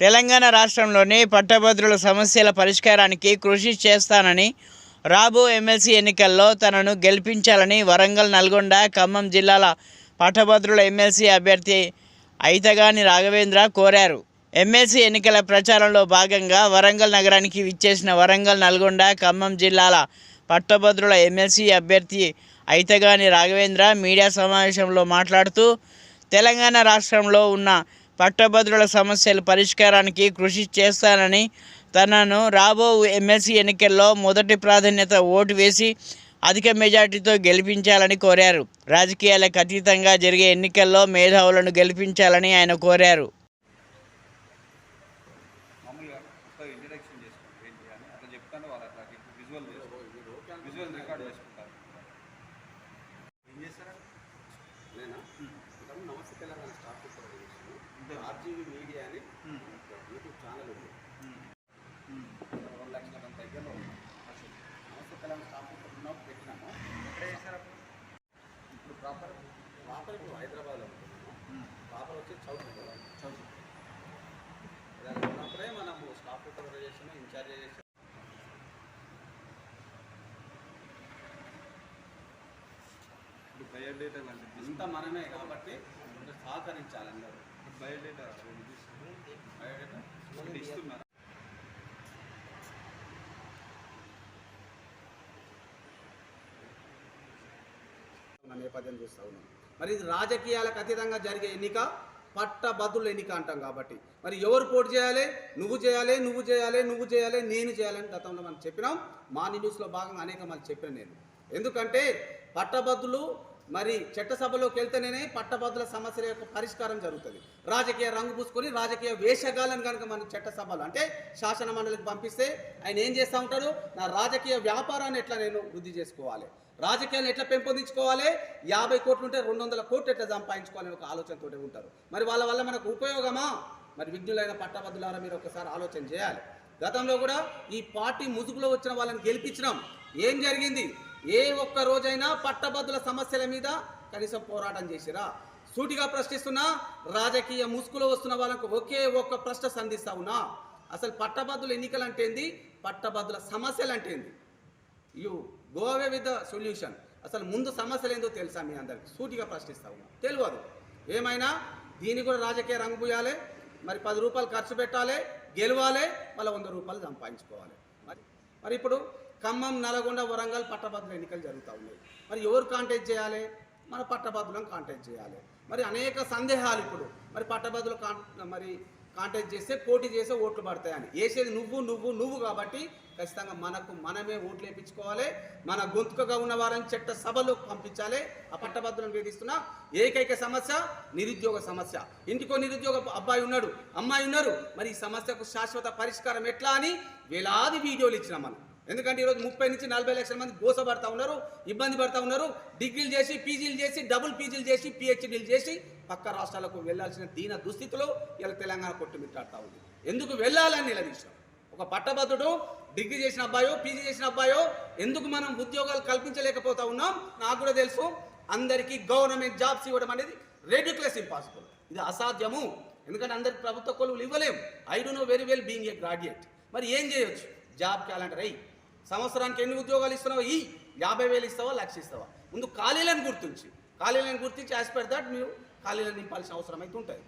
తెలంగాణ రాష్ట్రంలోని పట్టభద్రుల సమస్యల పరిష్కారానికి కృషి చేస్తానని రాబో ఎమ్మెల్సీ ఎన్నికల్లో తనను గెలిపించాలని వరంగల్ నల్గొండ ఖమ్మం జిల్లాల పట్టభద్రుల ఎమ్మెల్సీ అభ్యర్థి ఐతగాని రాఘవేంద్ర కోరారు. ఎమ్మెల్సీ ఎన్నికల ప్రచారంలో భాగంగా వరంగల్ నగరానికి విచ్చేసిన వరంగల్ నల్గొండ ఖమ్మం జిల్లాల పట్టభద్రుల ఎమ్మెల్సీ అభ్యర్థి ఐతగాని రాఘవేంద్ర మీడియా సమావేశంలో మాట్లాడుతూ తెలంగాణ రాష్ట్రంలో ఉన్న పట్టభద్రుల సమస్యల పరిష్కారానికి కృషి చేస్తానని తనను రాబో ఎమ్మెల్సీ ఎన్నికల్లో మొదటి ప్రాధాన్యత ఓటు వేసి అధిక మెజార్టీతో గెలిపించాలని కోరారు. రాజకీయాలకు అతీతంగా జరిగే ఎన్నికల్లో మేధావులను గెలిపించాలని ఆయన కోరారు చేసుకోండి ఏంటి అని అట్లా చెప్తాను వాళ్ళు అట్లా విజువల్ చేసుకోండి విజువల్ రికార్డ్ చేసుకుంటారు ఏం చేస్తారా నేనా ఇక్కడ నమస్తే తెలంగాణ స్టాఫ్ సూపర్వైజర్ చేసాను ఆర్జీవీ మీడియా అని యూట్యూబ్ ఛానల్ ఉంది రెండు లక్షల మంది దగ్గరలో ఉంది నమస్తే తెలంగాణ స్టాఫ్ సూపర్ ఉన్నప్పుడు పెట్టినాము ఎక్కడ చేస్తారు అప్పుడు ఇప్పుడు ప్రాపర్ ప్రాపర్ ఇప్పుడు హైదరాబాద్లో ప్రాపర్ వచ్చి చౌక్ చౌక్ ఉన్నప్పుడే మనము స్టాఫ్ సూపర్వైజేషన్ ఇన్ఛార్జ్ చేసాం ఇప్పుడు బయోడేటా అంటే ఇంత మనమే కాబట్టి సహకరించాలి అందరూ. బయోడేటా? బయోడేటా? నేపథ్యం చూస్తూ ఉన్నాం. మరి ఇది రాజకీయాలకు అతీతంగా జరిగే ఎన్నిక పట్టభద్రుల ఎన్నిక అంటాం కాబట్టి. మరి ఎవరు పోటీ చేయాలి? నువ్వు చేయాలి నువ్వు చేయాలి నువ్వు చేయాలి నేను చేయాలని గతంలో మనం చెప్పినాం. మా న్యూస్లో భాగంగా అనేక మంది చెప్పిన నేను. ఎందుకంటే పట్టభద్రులు మరి చట్టసభలోకి వెళ్తేనే పట్టభద్రుల సమస్యల యొక్క పరిష్కారం జరుగుతుంది. రాజకీయ రంగు పూసుకొని రాజకీయ వేషగాలను కనుక మనం చట్టసభలు అంటే శాసన మండలికి పంపిస్తే ఆయన ఏం చేస్తూ ఉంటాడు? నా రాజకీయ వ్యాపారాన్ని ఎట్లా నేను వృద్ధి చేసుకోవాలి? రాజకీయాన్ని ఎట్లా పెంపొందించుకోవాలి? యాభై కోట్లు ఉంటే రెండు వందల కోట్లు ఎట్లా సంపాదించుకోవాలని ఒక ఆలోచనతో ఉంటారు. మరి వాళ్ళ వల్ల మనకు ఉపయోగమా? మరి విజ్ఞులైన పట్టభద్రులారా మీరు ఒకసారి ఆలోచన చేయాలి. గతంలో కూడా ఈ పార్టీ ముసుగులో వచ్చిన వాళ్ళని గెలిపించినాం. ఏం జరిగింది? ఏ ఒక్క రోజైనా పట్టభద్రుల సమస్యల మీద కనీసం పోరాటం చేసిరా? సూటిగా ప్రశ్నిస్తున్నా రాజకీయ ముసుగులో వస్తున్న వాళ్ళకు ఒకే ఒక్క ప్రశ్న సంధిస్తా ఉన్నా అసలు పట్టభద్రుల ఎన్నికలు అంటే ఏంది పట్టభద్రుల సమస్యలు అంటే ఏంది you go away with the solution అసలు ముందు సమస్యలు ఏందో తెలుసా మీ అందరికి? సూటిగా ప్రశ్నిస్తా ఉన్నా. తెలియదు. ఏమైనా? దీన్ని కూడా రాజకీయ రంగు పూయాలి. మరి పది రూపాయలు ఖర్చు పెట్టాలి గెలవాలి మళ్ళీ వంద రూపాయలు సంపాదించుకోవాలి. మరి మరి ఇప్పుడు ఖమ్మం నల్గొండ వరంగల్ పట్టభద్రుల ఎన్నికలు జరుగుతూ ఉన్నాయి. మరి ఎవరు కాంటాక్ట్ చేయాలి? మన పట్టభద్రులను కాంటాక్ట్ చేయాలి. మరి అనేక సందేహాలు ఇప్పుడు. మరి పట్టభద్రులు కాన్ మరి కాంటాక్ట్ చేస్తే పోటీ చేస్తే ఓట్లు పడతాయని. వేసేది నువ్వు నువ్వు నువ్వు కాబట్టి ఖచ్చితంగా మనకు మనమే ఓట్లు వేయించుకోవాలి. మన గొంతుకగా ఉన్న వారిని చట్ట సభలో పంపించాలి. ఆ పట్టభద్రులను వేధిస్తున్న ఏకైక సమస్య నిరుద్యోగ సమస్య. ఇంటికో నిరుద్యోగ అబ్బాయి ఉన్నాడు అమ్మాయి ఉన్నారు. మరి ఈ సమస్యకు శాశ్వత పరిష్కారం ఎట్లా అని వేలాది వీడియోలు ఇచ్చినాం మనం. ఎందుకంటే ఈరోజు ముప్పై నుంచి నలభై లక్షల మంది గోసపడతా ఉన్నారు ఇబ్బంది పడతా ఉన్నారు. డిగ్రీలు చేసి పీజీలు చేసి డబుల్ పీజీలు చేసి పిహెచ్డీలు చేసి పక్క రాష్ట్రాలకు వెళ్ళాల్సిన దీన దుస్థితిలో ఇలా తెలంగాణ కొట్టుమిట్టాడుతూ ఉంది. ఎందుకు వెళ్ళాలని నిలదీశాం? ఒక పట్టభద్రుడు డిగ్రీ చేసిన అబ్బాయో పీజీ చేసిన అబ్బాయో ఎందుకు మనం ఉద్యోగాలు కల్పించలేకపోతా ఉన్నాం? నాకు కూడా తెలుసు. అందరికీ గవర్నమెంట్ జాబ్స్ ఇవ్వడం అనేది రెడ్యుక్లెస్ ఇంపాసిబుల్ ఇది అసాధ్యము. ఎందుకంటే అందరికి ప్రభుత్వ కొలువులు ఇవ్వలేము I don't know very well being a graduate మరి ఏం చేయొచ్చు? జాబ్ క్యాలెండర్ అయ్యి సంవత్సరానికి ఎన్ని ఉద్యోగాలు ఇస్తున్నావా ఈ యాభై వేలు ఇస్తావా లక్ష ఇస్తావా? ముందు ఖాళీలను గుర్తించి ఖాళీలను గుర్తించి యాజ్ పర్ దట్ మీరు ఖాళీలను నింపాల్సిన అవసరం అయితే ఉంటుంది.